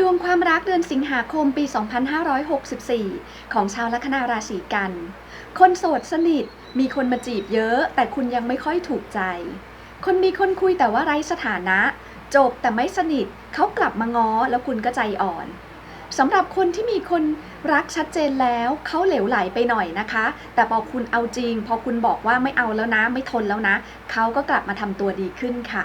ดวงความรักเดือนสิงหาคมปี 2564 ของชาวลัคนาราศีกัน คนโสดสนิท มีคนมาจีบเยอะ แต่คุณยังไม่ค่อยถูกใจ คนมีคนคุยแต่ว่าไร้สถานะ จบแต่ไม่สนิท เขากลับมาง้อแล้วคุณก็ใจอ่อนสำหรับคนที่มีคนรักชัดเจนแล้วเขาเหลวไหลไปหน่อยนะคะ แต่พอคุณเอาจริง พอคุณบอกว่าไม่เอาแล้วนะ ไม่ทนแล้วนะ เขาก็กลับมาทำตัวดีขึ้นค่ะ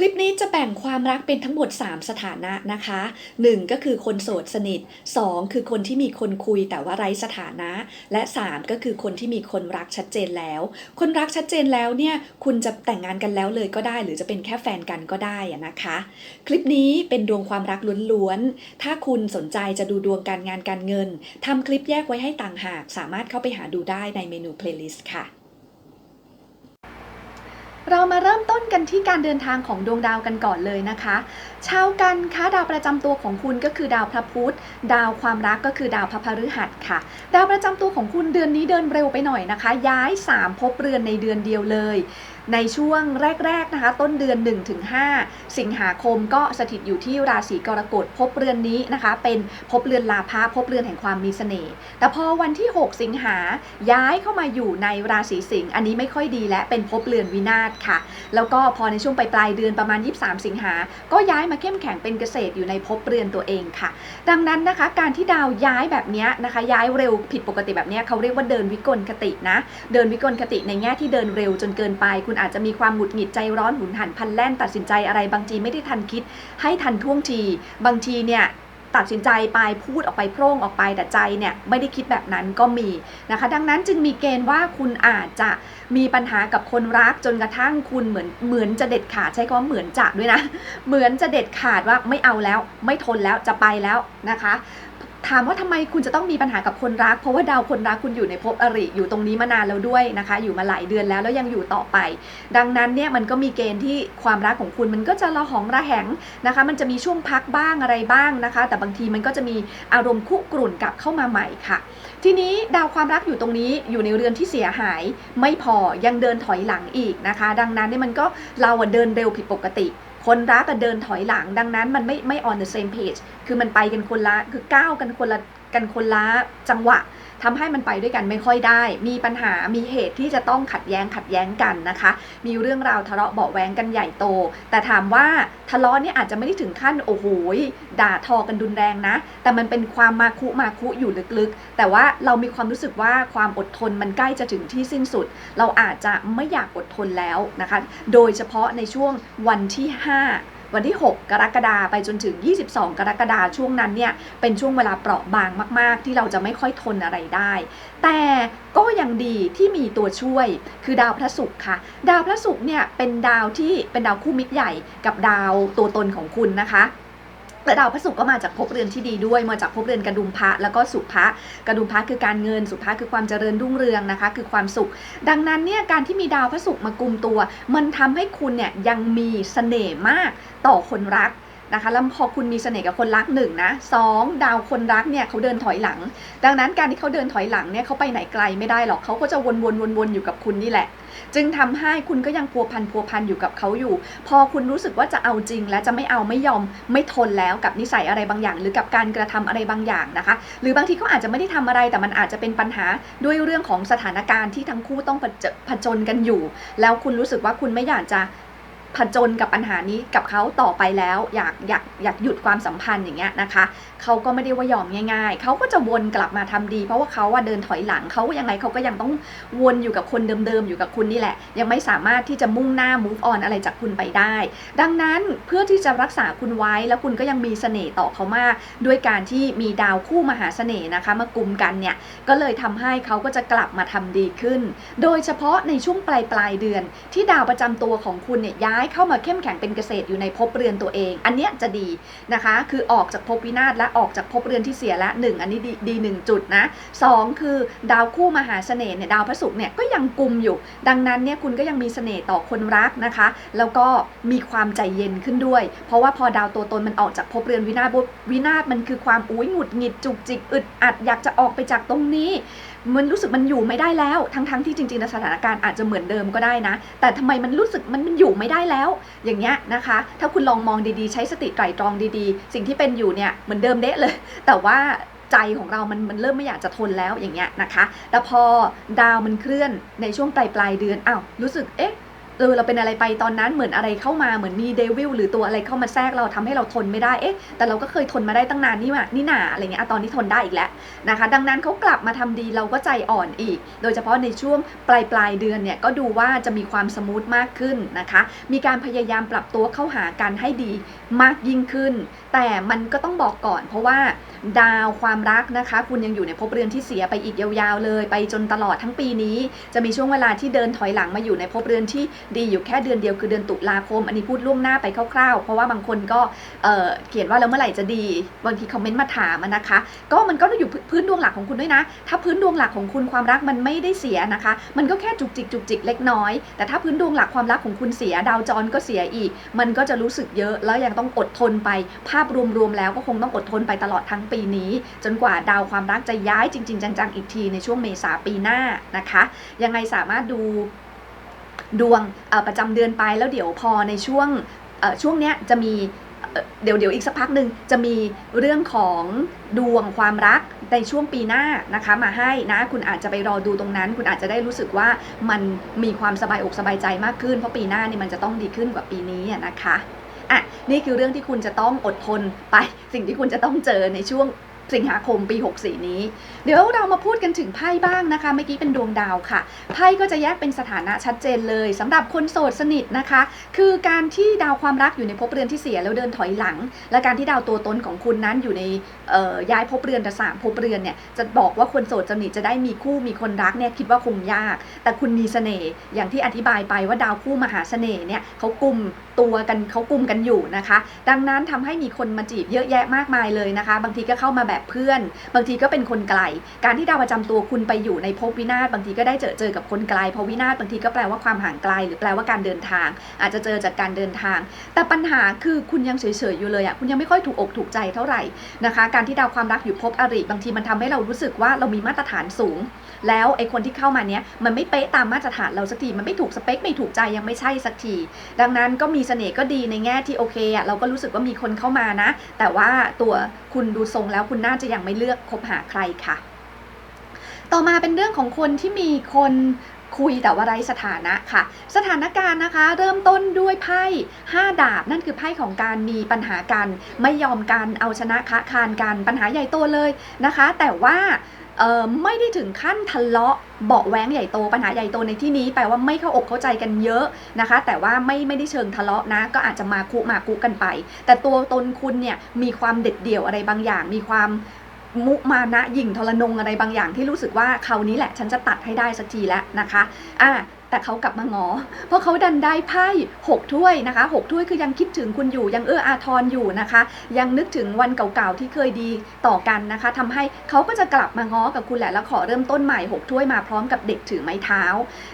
คลิปนี้จะแบ่งความรักเป็นทั้งหมด 3 สถานะนะคะ 1 ก็คือคนโสดสนิท 2 คือคนที่มีคนคุยแต่ว่าไร้สถานะ และ 3 ก็คือคนที่มีคนรักชัดเจนแล้ว คนรักชัดเจนแล้วเนี่ยคุณจะแต่งงานกันแล้วเลยก็ได้ หรือจะเป็นแค่แฟนกันก็ได้นะคะ คลิปนี้เป็นดวงความรักล้วนๆ ถ้าคุณสนใจจะดูดวงการงานการเงินทำคลิปแยกไว้ให้ต่างหาก สามารถเข้าไปหาดูได้ในเมนู playlist ค่ะ เรามาเริ่มต้นกันที่การเดินทางของดวงดาวกันก่อนเลยนะคะ ชาวกันคะดาวประจำตัวของคุณก็คือดาวพระพุธ ดาวความรักก็คือดาวพระพฤหัสค่ะ ดาวประจำตัวของคุณเดือนนี้เดินเร็วไปหน่อยนะคะ ย้าย3ภพเรือนในเดือนเดียวเลย ในช่วงแรก ๆ นะคะ ต้นเดือน 1-5 สิงหาคมก็สถิตอยู่ที่ราศีกรกฎภพเรือนนี้นะคะ เป็นภพเรือนลาภะภพเรือนแห่งความมีเสน่ห์แต่พอวันที่ 6 สิงหาย้ายเข้ามาอยู่ในราศีสิงห์อันนี้ไม่ค่อยดีและเป็นภพเรือนวินาศค่ะ แล้วก็พอในช่วงปลายๆเดือนประมาณ 23 สิงหา ก็ย้ายมาเข้มแข็งเป็นเกษตรอยู่ในภพเรือนตัวเองค่ะ ดังนั้นนะคะ การที่ดาวย้ายแบบนี้นะคะ ย้ายเร็วผิดปกติแบบนี้เขาเรียกว่าเดินวิกลคตินะ เดินวิกลคติในแง่ที่เดินเร็วจนเกินไปคุณอาจจะมีความหงุดหงิดใจร้อนหุนหันพันแล่นตัดสินใจอะไร บางทีไม่ได้ทันคิด ให้ทันท่วงที บางทีเนี่ยตัดสินใจไปพูดออกไปโพร่งออกไปแต่ใจเนี่ยไม่ได้คิดแบบนั้นก็มีนะคะ ดังนั้นจึงมีเกณฑ์ว่าคุณอาจจะมีปัญหากับคนรักจนกระทั่งคุณเหมือนเหมือนจะเด็ดขาดใช้คำว่าเหมือนจะด้วยนะ เหมือนจะเด็ดขาดว่าไม่เอาแล้ว ไม่ทนแล้วจะไปแล้วนะคะ ถามว่าทำไมคุณจะต้องมีปัญหากับคนรัก เพราะว่าดาวคนรักคุณอยู่ในภพอริอยู่ตรงนี้มานานแล้วด้วยนะคะ อยู่มาหลายเดือนแล้วแล้วยังอยู่ต่อไป ดังนั้นเนี่ยมันก็มีเกณฑ์ที่ความรักของคุณมันก็จะระหองระแหงนะคะ มันจะมีช่วงพักบ้างอะไรบ้างนะคะ แต่บางทีมันก็จะมีอารมณ์คุกรุ่นกลับเข้ามาใหม่ค่ะ ทีนี้ดาวความรักอยู่ตรงนี้อยู่ในเรือนที่เสียหาย ไม่พอยังเดินถอยหลังอีกนะคะ ดังนั้นเนี่ยมันก็เราเดินเร็วผิดปกติ คนรักก็เดินถอยหลังดังนั้นมันไม่ไม่ on the same page คือมันไปกันคนละคือก้าวกันคนละกันคนละจังหวะ ทำให้มันไปด้วยกันไม่ค่อยได้ มีปัญหา มีเหตุที่จะต้องขัดแย้งขัดแย้งกันนะคะ มีเรื่องราวทะเลาะเบาะแวงกันใหญ่โต แต่ถามว่าทะเลาะเนี่ยอาจจะไม่ได้ถึงขั้นโอ้โหด่าทอกันรุนแรงนะ แต่มันเป็นความมาคุมาคุอยู่ลึกๆ แต่ว่าเรามีความรู้สึกว่าความอดทนมันใกล้จะถึงที่สิ้นสุด เราอาจจะไม่อยากอดทนแล้วนะคะ โดยเฉพาะในช่วงวันที่ 5 วันที่ 6 กรกฎาไปจนถึง 22 กรกฎาช่วงนั้นเนี่ยเป็นช่วงเวลาเปราะบางมาก ๆ ที่เราจะไม่ค่อยทนอะไรได้ แต่ก็ยังดีที่มีตัวช่วยคือดาวพระศุกร์ค่ะ ดาวพระศุกร์เนี่ยเป็นดาวที่เป็นดาวคู่มิตรใหญ่กับดาวตัวตนของคุณนะคะ และดาวพระศุกร์ก็มาจากภพเรือนที่ดีด้วย มาจากภพเรือนกระดุมพระแล้วก็สุภะกระดุมพระคือการเงินสุภะคือความเจริญรุ่งเรืองนะคะ คือความสุข ดังนั้นเนี่ยการที่มีดาวพระศุกร์มากุมตัว มันทำให้คุณเนี่ยยังมีเสน่ห์มากต่อคนรัก นะคะแล้วพอคุณมีเสน่ห์กับคนรักหนึ่งนะสองดาวคนรักเนี่ยเขาเดินถอยหลัง ดังนั้นการที่เขาเดินถอยหลังเนี่ยเขาไปไหนไกลไม่ได้หรอกเขาก็จะวนๆวนๆอยู่กับคุณนี่แหละ จึงทำให้คุณก็ยังพัวพันพัวพันอยู่กับเขาอยู่ พอคุณรู้สึกว่าจะเอาจริง และจะไม่เอาไม่ยอมไม่ทนแล้วกับนิสัยอะไรบางอย่าง หรือกับการกระทำอะไรบางอย่างนะคะ หรือบางทีเขาอาจจะไม่ได้ทำอะไรแต่มันอาจจะเป็นปัญหาด้วยเรื่องของสถานการณ์ที่ทั้งคู่ต้องผจผจญกันอยู่ แล้วคุณรู้สึกว่าคุณไม่อยากจะ ผจญกับปัญหานี้กับเขาต่อไปแล้ว อยากอยากอยากหยุดความสัมพันธ์อย่างเงี้ยนะคะเขาก็ไม่ได้ว่ายอมง่าย ๆเขาก็จะวนกลับมาทำดี เพราะว่าเขาว่าเดินถอยหลังเขายังไงเขาก็ยังต้องวนอยู่กับคนเดิมๆอยู่กับคุณนี่แหละ ยังไม่สามารถที่จะมุ่งหน้า move on อะไรจากคุณไปได้ ดังนั้นเพื่อที่จะรักษาคุณไว้แล้วคุณก็ยังมีเสน่ห์ต่อเขามาก ด้วยการที่มีดาวคู่มหาเสน่ห์นะคะมากลุ่มกันเนี่ยก็เลยทำให้เขาก็จะกลับมาทำดีขึ้น โดยเฉพาะในช่วงปลายปลายเดือนที่ดาวประจำตัวของคุณเนี่ยย้ายเข้ามาเข้มแข็งเป็นเกษตรอยู่ในภพเรือนตัวเอง อันเนี้ยจะดีนะคะ คือออกจากภพวินาศและออกจากภพเรือนที่เสียละหนึ่งอันนี้ดีดีหนึ่งจุดนะสองคือดาวคู่มหาเสน่ห์เนี่ยดาวพระศุกร์เนี่ยก็ยังกุมอยู่ ดังนั้นเนี่ยคุณก็ยังมีเสน่ห์ต่อคนรักนะคะ แล้วก็มีความใจเย็นขึ้นด้วย เพราะว่าพอดาวตัวตนมันออกจากภพเรือนวินาศวินาศมันคือความอุ้ยหงุดหงิดจุกจิกอึดอัดอยากจะออกไปจากตรงนี้มันรู้สึกมันอยู่ไม่ได้แล้ว ทั้งๆที่จริงๆสถานการณ์อาจจะเหมือนเดิมก็ได้นะ แต่ทำไมมันรู้สึกมันมันอยู่ไม่ได้แล้ว อย่างเงี้ยนะคะ ถ้าคุณลองมองดีๆ ใช้สติไตร่ตรองดีๆ สิ่งที่เป็นอยู่เนี่ยเหมือนเดิมเดะเลย แต่ว่าใจของเรามันมันเริ่มไม่อยากจะทนแล้วอย่างเงี้ยนะคะ แต่พอดาวมันเคลื่อนในช่วงปลายปลายเดือนอ้าวรู้สึกเอ๊ะ เออเราเป็นอะไรไปตอนนั้นเหมือนอะไรเข้ามาเหมือนมีเดวิลหรือตัวอะไรเข้ามาแทรกเราทำให้เราทนไม่ได้เอ๊ะแต่เราก็เคยทนมาได้ตั้งนานนี่หว่านี่หนาอะไรเงี้ยตอนนี้ทนได้อีกแล้วนะคะ ดังนั้นเขากลับมาทำดีเราก็ใจอ่อนอีก โดยเฉพาะในช่วงปลายปลายเดือนเนี่ยก็ดูว่าจะมีความสมูทมากขึ้นนะคะ มีการพยายามปรับตัวเข้าหากันให้ดีมากยิ่งขึ้น แต่มันก็ต้องบอกก่อน เพราะว่าดาวความรักนะคะ คุณยังอยู่ในภพเรือนที่เสียไปอีกยาวๆเลย ไปจนตลอดทั้งปีนี้ จะมีช่วงเวลาที่เดินถอยหลังมาอยู่ในภพเรือนที่ดีอยู่แค่เดือนเดียวคือเดือนตุลาคม อันนี้พูดล่วงหน้าไปคร่าวๆ เพราะว่าบางคนก็เเขียนว่าแล้วเมื่อไหร่จะดีบางทีคอมเมนต์มาถามนะคะ ก็มันก็อยู่พื้นดวงหลักของคุณด้วยนะ ถ้าพื้นดวงหลักของคุณความรักมันไม่ได้เสียนะคะ มันก็แค่จุกจิกจุกจิกเล็กน้อย แต่ถ้าพื้นดวงหลักความรักของคุณเสียดาวจรก็เสียอีก มันก็จะรู้สึกเยอะแล้วยังต้องอดทนไป ภาพรวมๆแล้วก็คงต้องอดทนไปตลอดทั้งปีนี้ จนกว่าดาวความรักจะย้ายจริง ๆ จังๆอีกทีในช่วงเมษาปีหน้านะคะ ยังไงสามารถดูดวงประจำเดือนไปแล้วเดี๋ยวพอในช่วงช่วงเนี้ยจะมีเดี๋ยวเดี๋ยวอีกสักพักหนึ่งจะมีเรื่องของดวงความรักในช่วงปีหน้านะคะมาให้นะคุณอาจจะไปรอดูตรงนั้น คุณอาจจะได้รู้สึกว่ามันมีความสบายอกสบายใจมากขึ้น เพราะปีหน้านี่มันจะต้องดีขึ้นกว่าปีนี้นะคะ อะนี่คือเรื่องที่คุณจะต้องอดทนไป สิ่งที่คุณจะต้องเจอในช่วง สิงหาคมปี 64 นี้ เดี๋ยวเรามาพูดกันถึงไพ่บ้างนะคะเมื่อกี้เป็นดวงดาวค่ะไพ่ก็จะแยกเป็นสถานะชัดเจนเลยสำหรับคนโสดสนิทนะคะ คือการที่ดาวความรักอยู่ในภพเรือนที่เสียแล้วเดินถอยหลัง และการที่ดาวตัวตนของคุณนั้นอยู่ในย้ายภพเรือนแต่สามภพเรือนเนี่ยจะบอกว่าคนโสดสนิทจะได้มีคู่มีคนรักเนี่ยคิดว่าคงยาก แต่คุณมีเสน่ห์อย่างที่อธิบายไปว่าดาวคู่มหาเสน่ห์เนี่ยเขากลุ่มตัวกันเขากลุ่มกันอยู่นะคะ ดังนั้นทำให้มีคนมาจีบเยอะแยะมากมายเลยนะคะ บางทีก็เข้ามาแบบเพื่อน บางทีก็เป็นคนไกล การที่ดาวประจำตัวคุณไปอยู่ในภพวินาศบางทีก็ได้เจอเจอกับคนไกลเพราะวินาศบางทีก็แปลว่าความห่างไกล หรือแปลว่าการเดินทาง อาจจะเจอจากการเดินทาง แต่ปัญหาคือคุณยังเฉยๆอยู่เลยอะคุณยังไม่ค่อยถูกอกถูกใจเท่าไหร่นะคะ การที่ดาวความรักอยู่ภพอริบางทีมันทำให้เรารู้สึกว่าเรามีมาตรฐานสูง แล้วไอ้คนที่เข้ามาเนี้ยมันไม่เป๊ะตามมาตรฐานเราสักทีมันไม่ถูกสเปคไม่ถูกใจยังไม่ใช่สักที ดังนั้นก็มีเสน่ห์ก็ดีในแง่ที่โอเคอะเราก็รู้สึกว่ามีคนเข้ามานะ แต่ว่าตัวคุณดูทรงแล้วคุณน่าจะยังไม่เลือกคบหาใครค่ะ ต่อมาเป็นเรื่องของคนที่มีคนคุยแต่ว่าไร้สถานะค่ะ สถานการณ์นะคะ เริ่มต้นด้วยไพ่5ดาบ นั่นคือไพ่ของการมีปัญหากัน ไม่ยอมกันเอาชนะคะคานกันปัญหาใหญ่โตเลยนะคะ แต่ว่า ไม่ได้ถึงขั้นทะเลาะเบาะแว้งใหญ่โตปัญหาใหญ่โตในที่นี้แปลว่าไม่เข้าอกเข้าใจกันเยอะนะคะ แต่ว่าไม่ไม่ได้เชิงทะเลาะนะ ก็อาจจะมาคุมาคุกันไป แต่ตัวตนคุณเนี่ยมีความเด็ดเดี่ยวอะไรบางอย่าง มีความมุมานะหยิ่งทรนงอะไรบางอย่างที่รู้สึกว่าคราวนี้แหละ ฉันจะตัดให้ได้สักทีแล้วนะคะอะ แต่เขากลับมางอ เพราะเขาดันได้ไพ่หกถ้วยนะคะหกถ้วยคือยังคิดถึงคุณอยู่ยังเอื้ออาทรอยู่นะคะ ยังนึกถึงวันเก่าๆที่เคยดีต่อกันนะคะทำให้เขาก็จะกลับมาง้อกับคุณแหละแล้วขอเริ่มต้นใหม่หกถ้วยมาพร้อมกับเด็กถือไม้เท้า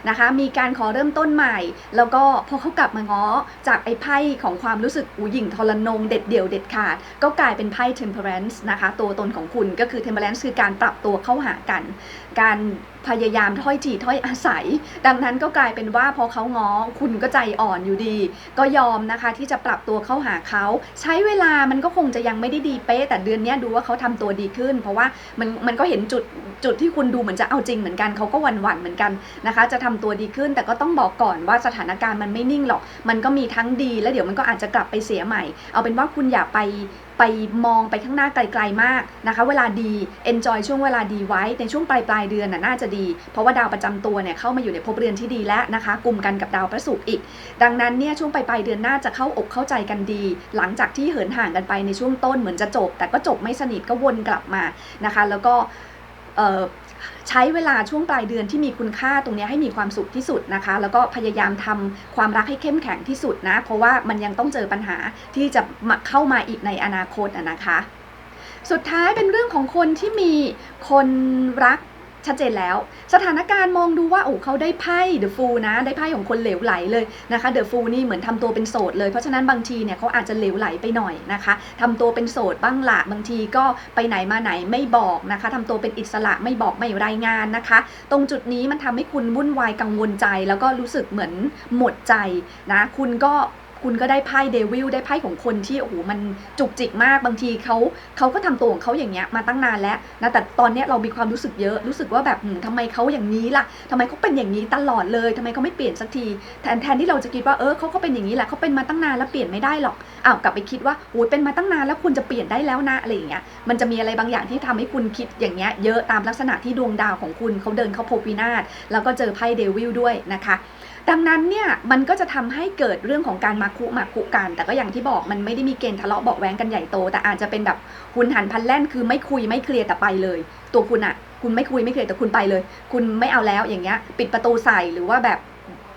นะคะ มีการขอเริ่มต้นใหม่ แล้วก็พอเขากลับมาง้อจากไอ้ไพ่ของความรู้สึกอูหยิ่งทรนงเด็ดเดี่ยวเด็ดขาด ก็กลายเป็นไพ่ temperance นะคะ ตัวตนของคุณก็คือ temperance คือการปรับตัวเข้าหากัน การ พยายามถ้อยจีถ้อยอาศัย ดังนั้นก็กลายเป็นว่าพอเขาง้อคุณก็ใจอ่อนอยู่ดี ก็ยอมนะคะที่จะปรับตัวเข้าหาเขา ใช้เวลามันก็คงจะยังไม่ได้ดีเป๊ะแต่เดือนนี้ดูว่าเขาทำตัวดีขึ้น เพราะว่ามันมันก็เห็นจุดจุดที่คุณดูเหมือนจะเอาจริงเหมือนกันเขาก็หวั่นหวั่นเหมือนกันนะคะ จะทำตัวดีขึ้นแต่ก็ต้องบอกก่อนว่าสถานการณ์มันไม่นิ่งหรอก มันก็มีทั้งดี แล้วเดี๋ยวมันก็อาจจะกลับไปเสียใหม่ เอาเป็นว่าคุณอย่าไป ไปมองไปข้างหน้าไกลๆมากนะคะ เวลาดี enjoy ช่วงเวลาดีไว้ ในช่วงปลายปลายเดือนน่ะน่าจะดี เพราะว่าดาวประจำตัวเนี่ยเข้ามาอยู่ในภพเรือนที่ดีแล้วนะคะกลุ่มกันกับดาวพระศุกร์อีก ดังนั้นเนี่ยช่วงปลายปลายเดือนหน้าจะเข้าอกเข้าใจกันดี หลังจากที่เหินห่างกันไปในช่วงต้นเหมือนจะจบ แต่ก็จบไม่สนิทก็วนกลับมานะคะ แล้วก็ ใช้เวลาช่วงปลายเดือนที่มีคุณค่าตรงนี้ให้มีความสุขที่สุดนะคะ แล้วก็พยายามทำความรักให้เข้มแข็งที่สุดนะ เพราะว่ามันยังต้องเจอปัญหาที่จะเข้ามาอีกในอนาคตนะคะ สุดท้ายเป็นเรื่องของคนที่มีคนรัก ชัดเจนแล้ว สถานการณ์มองดูว่าโอ้เขาได้ไพ่เดอะฟูนะ ได้ไพ่ของคนเหลวไหลเลยนะคะเดอะฟูนี่เหมือนทำตัวเป็นโสดเลย เพราะฉะนั้นบางทีเนี่ยเขาอาจจะเหลวไหลไปหน่อยนะคะทำตัวเป็นโสดบ้างละบางทีก็ไปไหนมาไหนไม่บอกนะคะทำตัวเป็นอิสระไม่บอกไม่รายงานนะคะ ตรงจุดนี้มันทำให้คุณวุ่นวายกังวลใจ แล้วก็รู้สึกเหมือนหมดใจนะคุณก็ คุณก็ได้ไพ่เดวิลได้ไพ่ของคนที่โอ้โหมันจุกจิกมากบางทีเขาเขาก็ทำตัวของเขาอย่างเงี้ยมาตั้งนานแล้วนะแต่ตอนเนี้ยเรามีความรู้สึกเยอะรู้สึกว่าแบบหืมทำไมเขาอย่างนี้ล่ะทำไมเขาเป็นอย่างนี้ตลอดเลยทำไมเขาไม่เปลี่ยนสักทีแทนแทนที่เราจะคิดว่าเออเขาก็เป็นอย่างนี้แหละเขาเป็นมาตั้งนานแล้วเปลี่ยนไม่ได้หรอกอ้าวกลับไปคิดว่าโอ้ยเป็นมาตั้งนานแล้วคุณจะเปลี่ยนได้แล้วนะอะไรอย่างเงี้ยมันจะมีอะไรบางอย่างที่ทำให้คุณคิดอย่างเงี้ยเยอะตามลักษณะที่ดวงดาวของคุณเขาเดินเข้าภพวินาศแล้วก็เจอไพ่เดวิลด้วยนะคะ ดังนั้นเนี่ยมันก็จะทำให้เกิดเรื่องของการมาคุมาคุกัน แต่ก็อย่างที่บอกมันไม่ได้มีเกณฑ์ทะเลาะเบาะแว้งกันใหญ่โต แต่อาจจะเป็นแบบคุณหันพันแล่นคือไม่คุยไม่เคลียร์แต่ไปเลย ตัวคุณอะคุณไม่คุยไม่เคลียร์แต่คุณไปเลย คุณไม่เอาแล้วอย่างเงี้ย ปิดประตูใส่หรือว่าแบบ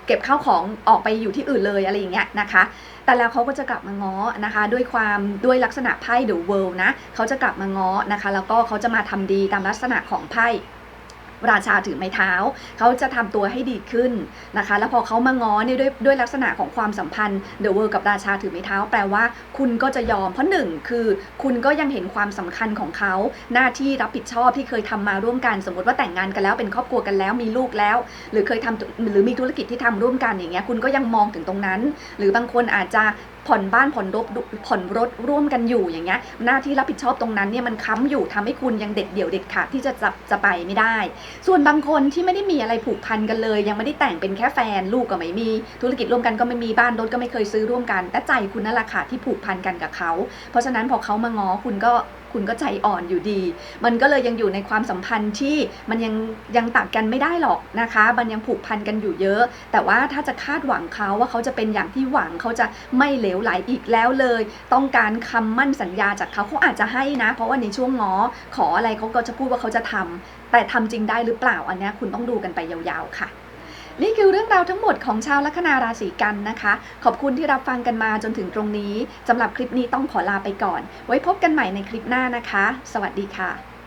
เก็บข้าวของออกไปอยู่ที่อื่นเลยอะไรอย่างเงี้ยนะคะ แต่แล้วเขาก็จะกลับมาง้อนะคะ ด้วยความด้วยลักษณะไพ่เดอะเวิลด์นะเขาจะกลับมาง้อนะคะ แล้วก็เขาจะมาทำดีตามลักษณะของไพ่ ราชาถือไม้เท้า เขาจะทำตัวให้ดีขึ้นนะคะ แล้วพอเขามาง้อเนี่ยด้วยด้วยลักษณะของความสัมพันธ์เดอะเวิร์กับราชาถือไม้เท้า แปลว่าคุณก็จะยอม เพราะหนึ่งคือ คุณก็ยังเห็นความสำคัญของเขา หน้าที่รับผิดชอบที่เคยทำมาร่วมกัน สมมติว่าแต่งงานกันแล้วเป็นครอบครัวกันแล้วมีลูกแล้ว หรือเคยทำหรือมีธุรกิจที่ทำร่วมกันอย่างเงี้ยคุณก็ยังมองถึงตรงนั้น หรือบางคนอาจจะ ผ่อนบ้านผ่อนรถผ่อนรถร่วมกันอยู่อย่างเงี้ยหน้าที่รับผิดชอบตรงนั้นเนี่ยมันค้ำอยู่ทำให้คุณยังเด็ดเดี่ยวเด็ดขาดที่จะจะจะไปไม่ได้ ส่วนบางคนที่ไม่ได้มีอะไรผูกพันกันเลย ยังไม่ได้แต่งเป็นแค่แฟนลูกก็ไม่มี ธุรกิจร่วมกันก็ไม่มีบ้านรถก็ไม่เคยซื้อร่วมกัน แต่ใจคุณนั่นแหละค่ะที่ผูกพันกันกับเขา เพราะฉะนั้นพอเขามาง้อคุณก็ คุณก็ใจอ่อนอยู่ดี มันก็เลยยังอยู่ในความสัมพันธ์ที่มันยังยังตัดกันไม่ได้หรอกนะคะ มันยังผูกพันกันอยู่เยอะ แต่ว่าถ้าจะคาดหวังเขาว่าเขาจะเป็นอย่างที่หวังเขาจะไม่เหลวไหลอีกแล้วเลย ต้องการคำมั่นสัญญาจากเขาเขาอาจจะให้นะ เพราะว่าในช่วงง้อขออะไรเขาก็จะพูดว่าเขาจะทำแต่ทำจริงได้หรือเปล่าอันนี้คุณต้องดูกันไปยาวๆค่ะ นี่คือเรื่องราวทั้งหมดของชาวลัคนาราศีกันนะคะ ขอบคุณที่รับฟังกันมาจนถึงตรงนี้สำหรับคลิปนี้ต้องขอลาไปก่อน ไว้พบกันใหม่ในคลิปหน้านะคะ สวัสดีค่ะ